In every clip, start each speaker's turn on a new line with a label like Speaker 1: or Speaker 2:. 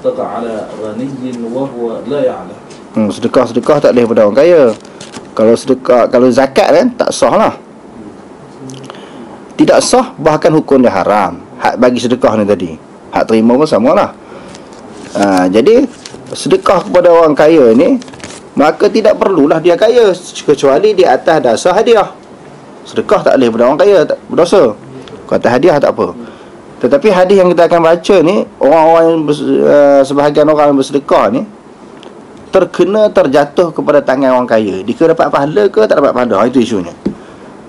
Speaker 1: tasaddaq ala ghaniyyin wa huwa la ya'lam.
Speaker 2: Hmm, sedekah-sedekah tak boleh pada orang kaya. Kalau sedekah, kalau zakat kan tak sah lah. Tidak sah bahkan hukum dia haram. Hak bagi sedekah ni tadi. Hak terima pun sama lah. Ha, jadi sedekah kepada orang kaya ni maka tidak perlulah dia kaya kecuali di atas dasar hadiah. Sedekah tak boleh pada orang kaya tak berdosa. Kata hadiah tak apa. Tetapi hadis yang kita akan baca ni Orang-orang yang uh, Sebahagian orang yang bersedekah ni terkena terjatuh kepada tangan orang kaya. Dia dapat pahala ke tak dapat pahala? Ha, itu isunya.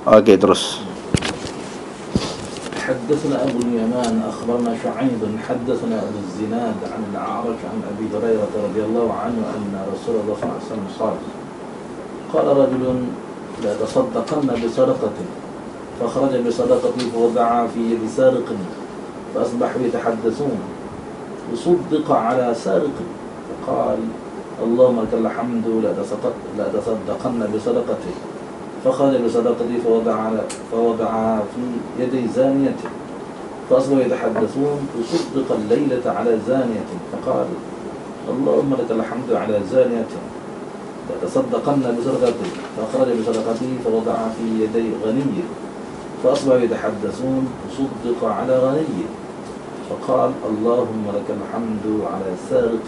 Speaker 2: Okey, terus.
Speaker 1: حدثنا أبو اليمان أخبرنا شعيب حدثنا أبو الزناد عن الأعرج عن أبي هريرة رضي الله عنه أن رسول الله صلى الله عليه وسلم قال قال رجل لا تصدقن بصدقة فخرج بصدقته فوضعها في يد سارق فأصبحوا يتحدثون. وصدق على سارق فقال اللهم لك الحمد لا تصدق لا تصدقن بصدقته فخرج بصدقته فوضع فوضعها في يدي زانية فأصبحوا يتحدثون تصدق الليلة على زانية فقال اللهم لك الحمد على زانية تصدقن بصدقته فخرج بصدقته فوضعها في يدي غني فأصبحوا يتحدثون تصدق على غني فقال اللهم لك الحمد على سارق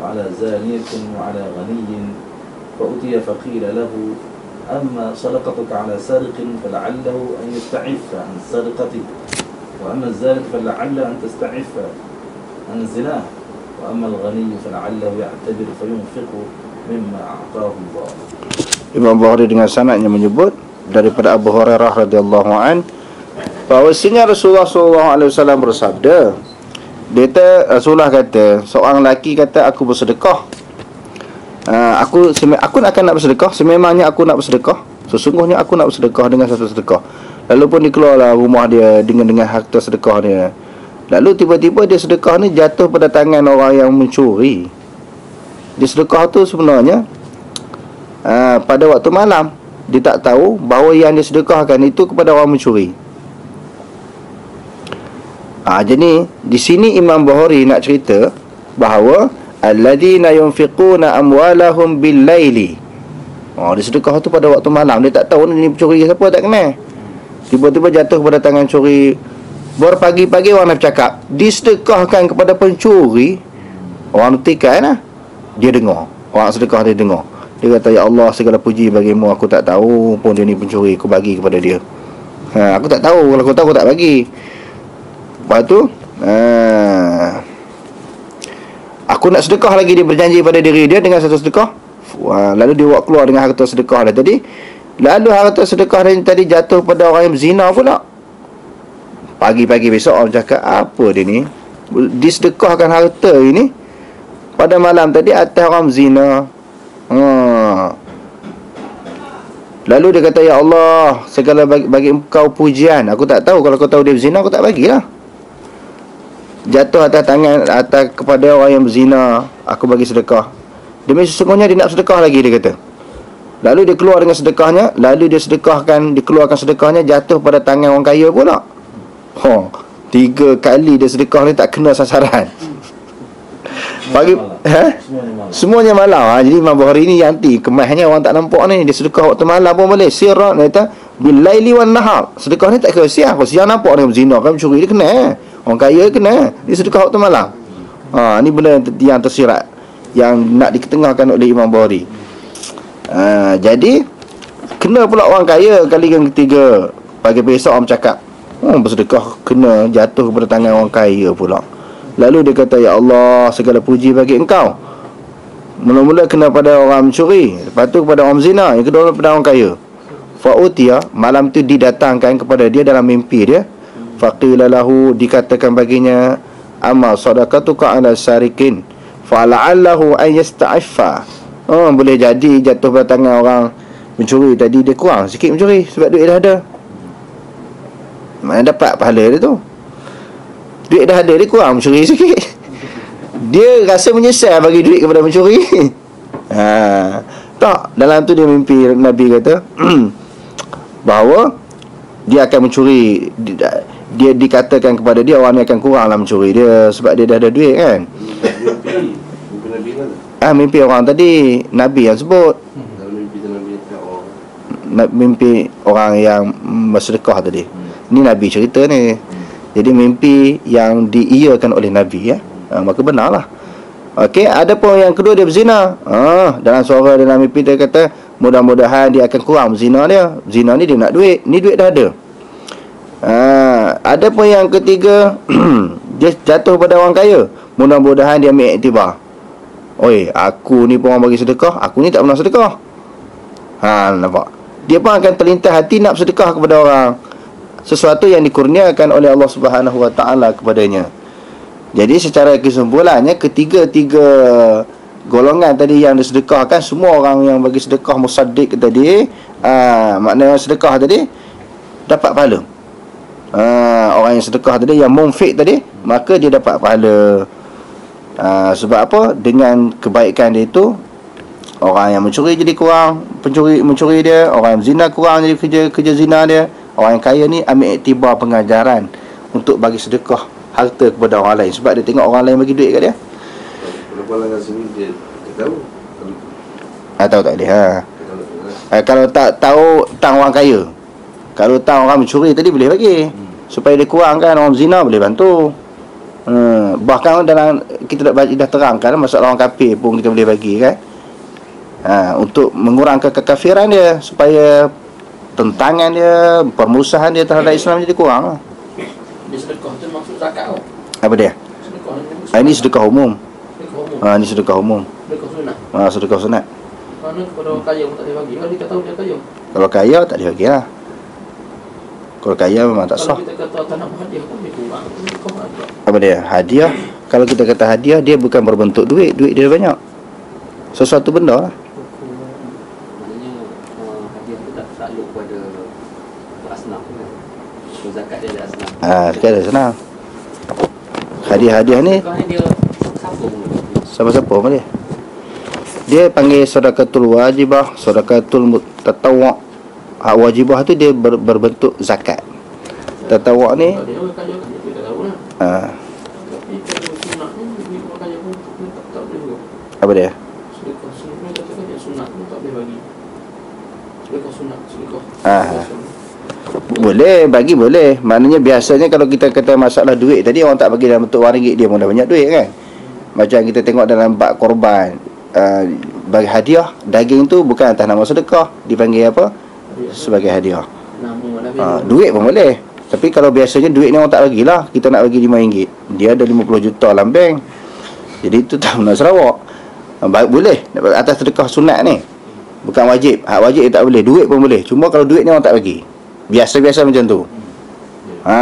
Speaker 1: وعلى زانية وعلى غني فأتي فقيل له أما صدقتك على سارق فلعله أن يستعف عن سرقته وأما الزانية فلعل أن تستعف عن زناه وأما الغني فلعله يعتبر فينفق مما أعطاه الله.
Speaker 2: Imam Bukhari dengan sanadnya menyebut daripada Abu Hurairah radhiyallahu an bahwasanya Rasulullah wasallam bersabda dia Rasulullah kata seorang lelaki kata aku bersedekah. Uh, aku aku akan nak bersedekah sememangnya aku nak bersedekah sesungguhnya aku nak bersedekah dengan satu sedekah. Lalu pun dia keluarlah rumah dia dengan dengan harta sedekah dia. Lalu tiba-tiba dia sedekah ni jatuh pada tangan orang yang mencuri. Dia sedekah tu sebenarnya uh, pada waktu malam. Dia tak tahu bahawa yang dia sedekahkan itu kepada orang mencuri Ha, jadi di sini Imam Bukhari nak cerita bahawa alladzina yunfiquna amwalahum bil-laili. Oh, dia sedekah tu pada waktu malam. Dia tak tahu ni pencuri siapa tak kenal. Tiba-tiba jatuh pada tangan curi. Berpagi-pagi orang nak cakap, disedekahkan kepada pencuri. Orang tikai lah. Dia dengar. Orang sedekah dia dengar. Dia kata, Ya Allah, segala puji bagimu. Aku tak tahu pun dia ni pencuri. Aku bagi kepada dia. Ha, aku tak tahu. Kalau aku tahu, aku tak bagi. Lepas tu uh, Aku nak sedekah lagi Dia berjanji pada diri dia Dengan satu sedekah. Uh, Lalu dia buat keluar Dengan harta sedekah dia tadi. Lalu harta sedekah dia tadi Jatuh pada orang yang berzina pula. Pagi-pagi besok Orang cakap Apa dia ni? Disedekahkan harta ini Pada malam tadi Atas orang berzina. Uh. Lalu dia kata Ya Allah Segala bagi, bagi engkau pujian. Aku tak tahu Kalau kau tahu dia berzina Aku tak bagilah jatuh atas tangan atas kepada orang yang berzina aku bagi sedekah. Demi sesungguhnya dia nak sedekah lagi dia kata. Lalu dia keluar dengan sedekahnya lalu dia sedekahkan dikeluarkan sedekahnya jatuh pada tangan orang kaya pula. Ha tiga kali dia sedekah ni tak kena sasaran. Bagi ha? semuanya malam. Ha? jadi Imam Bukhari ni yang ti kemahnya orang tak nampak ni. Dia sedekah waktu malam pun boleh. Sirat dia kata bilaili wan nahar. Sedekah ni tak kena siang. Kalau siang nampak dia berzina kan? Mencuri dia kena eh? Orang kaya kena. Dia sedekah waktu malam. Ha, Ni benda yang, yang tersirat Yang nak diketengahkan oleh Imam Bukhari. Ha, Jadi Kena pula orang kaya kali yang ketiga. Pagi besok orang cakap oh, Bersedekah kena jatuh kepada tangan orang kaya pula. Lalu dia kata Ya Allah segala puji bagi engkau. Mula-mula kena pada orang mencuri Lepas tu kepada orang zina Yang kedua kepada orang kaya. Fa'utia Malam tu didatangkan kepada dia dalam mimpi dia faqila lahu dikatakan baginya amma sadaqatuka ala sarikin fala'allahu an yasta'iffa. Oh boleh jadi jatuh pada tangan orang mencuri tadi dia kurang sikit mencuri sebab duit dah ada. Mana dapat pahala dia tu? Duit dah ada dia kurang mencuri sikit. Dia rasa menyesal bagi duit kepada mencuri. Ha tak. Dalam tu dia mimpi Nabi kata bahawa dia akan mencuri dia dikatakan kepada dia orang ni akan kurang lah mencuri dia sebab dia dah ada duit kan? Ah mimpi orang tadi nabi yang sebut.
Speaker 3: Mimpi
Speaker 2: orang yang bersedekah tadi. Ni nabi cerita ni. Jadi mimpi yang diiyakan oleh nabi ya. Ah, maka benarlah Okey, ada pun yang kedua dia berzina. Ah, dalam suara dalam mimpi dia kata, mudah-mudahan dia akan kurang zina dia. Zina ni dia nak duit, ni duit dah ada. Ah, ada pun yang ketiga, dia jatuh pada orang kaya. Mudah-mudahan dia ambil iktibar. Oi, aku ni pun orang bagi sedekah, aku ni tak pernah sedekah. Ha, nampak. Dia pun akan terlintas hati nak sedekah kepada orang. Sesuatu yang dikurniakan oleh Allah Subhanahu Wa Taala kepadanya. Jadi secara kesimpulannya ketiga-tiga golongan tadi yang disedekahkan semua orang yang bagi sedekah musaddiq tadi aa, maknanya sedekah tadi dapat pahala. Aa, orang yang sedekah tadi yang munfik tadi maka dia dapat pahala. Aa, sebab apa? Dengan kebaikan dia itu orang yang mencuri jadi kurang pencuri mencuri dia, orang yang zina kurang jadi kerja kerja zina dia. Orang yang kaya ni ambil iktibar pengajaran untuk bagi sedekah harta kepada orang lain sebab dia tengok orang lain bagi duit kat dia.
Speaker 3: Kalau sini dia Dia tahu
Speaker 2: Ah tahu tak dia? Ha.
Speaker 3: Kalau
Speaker 2: Eh, kalau tak tahu tang orang kaya. Kalau tang orang mencuri tadi boleh bagi. Supaya dia kurangkan orang zina boleh bantu. Hmm, bahkan dalam kita dah, dah terangkan masalah orang kafir pun kita boleh bagi kan. Ha, untuk mengurangkan kekafiran dia supaya tentangan dia, permusuhan dia terhadap Islam jadi kurang. lah.
Speaker 1: Dia sedekah tu maksud zakat.
Speaker 2: Apa dia?
Speaker 1: Sedekah
Speaker 2: Ha, ini sedekah umum.
Speaker 1: sedekah umum.
Speaker 2: Ha, ini sedekah umum.
Speaker 1: Sedekah sunat.
Speaker 2: Ha, sedekah sunat.
Speaker 1: Mana kaya pun tak boleh bagi. Kalau kita tahu dia kaya.
Speaker 2: Kalau kaya tak boleh bagi lah. Kalau kaya memang tak
Speaker 1: Kalau
Speaker 2: sah.
Speaker 1: kita kata tak nak berhadiah pun dia kurang. Sedekah ada.
Speaker 2: apa dia hadiah kalau kita kata hadiah dia bukan berbentuk duit duit dia banyak sesuatu benda lah
Speaker 4: asnaf. So zakat dia ada asnaf.
Speaker 2: ha senang hadiah-hadiah ni
Speaker 4: Sedekah boleh.
Speaker 2: siapa-siapa pun dia dia panggil sedekatul wajibah sedekatul tatawwu' hak wajibah tu dia ber, berbentuk zakat tatawwu' ni ha, apa dia. Ah.
Speaker 1: Sunat.
Speaker 2: boleh bagi boleh maknanya biasanya kalau kita kata masalah duit tadi orang tak bagi dalam bentuk wang ringgit dia pun dah banyak duit kan macam kita tengok dalam bab korban uh, bagi hadiah daging tu bukan atas nama sedekah dipanggil apa sebagai hadiah. Ha, duit pun boleh. Tapi kalau biasanya duit ni orang tak bagilah kita nak bagi RM5 dia ada 50 juta dalam bank. Jadi itu tak benar Sarawak ha, ba- boleh. Atas sedekah sunat ni. Bukan wajib. Hak wajib tak boleh. Duit pun boleh. Cuma kalau duit ni orang tak bagi. Biasa-biasa macam tu. Ha,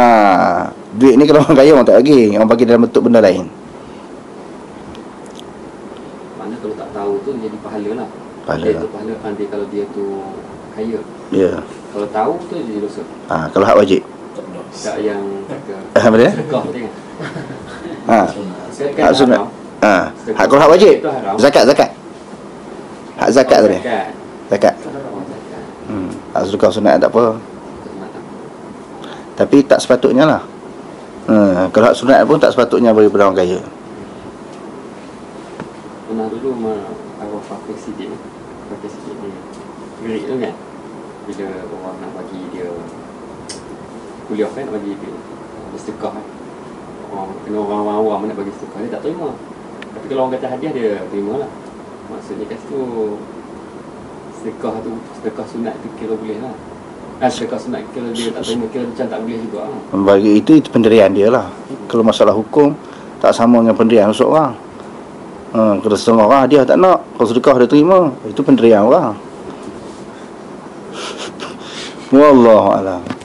Speaker 2: duit ni kalau orang kaya orang tak bagi. Orang bagi dalam bentuk benda lain.
Speaker 4: Maknanya kalau tak tahu tu jadi pahala lah.
Speaker 2: Pahala
Speaker 4: Dia
Speaker 2: lah.
Speaker 4: tu pahala andai kalau dia tu
Speaker 2: ya.
Speaker 4: Kalau tahu tu jadi dosa.
Speaker 2: ha, kalau hak wajib.
Speaker 4: Tak yang kata
Speaker 2: apa dia
Speaker 4: sedekah
Speaker 2: ha, hak sunat. Ha, hak kalau hak wajib. Zakat zakat. Hak zakat tadi
Speaker 4: Zakat.
Speaker 2: hmm. hak sedekah sunat tak apa.
Speaker 4: Tak.
Speaker 2: Tapi tak sepatutnya lah. Hmm, Kalau hak sunat pun tak sepatutnya bagi pada orang kaya.
Speaker 4: Pernah dulu ma- arwah pakai gerik tu kan? Bila orang nak bagi dia kuliah kan nak bagi dia dia sedekah kan? Orang kena orang awam nak bagi sedekah dia tak terima. Tapi kalau orang kata hadiah dia terima lah. Maksudnya kat situ sedekah tu sedekah sunat tu kira boleh lah. Ah, sedekah sunat kira dia tak terima kira macam tak boleh juga lah.
Speaker 2: Bagi itu, itu pendirian dia lah. Kalau masalah hukum Tak sama dengan pendirian seorang hmm, Kalau setengah orang hadiah tak nak Kalau sedekah dia terima Itu pendirian orang والله أعلم.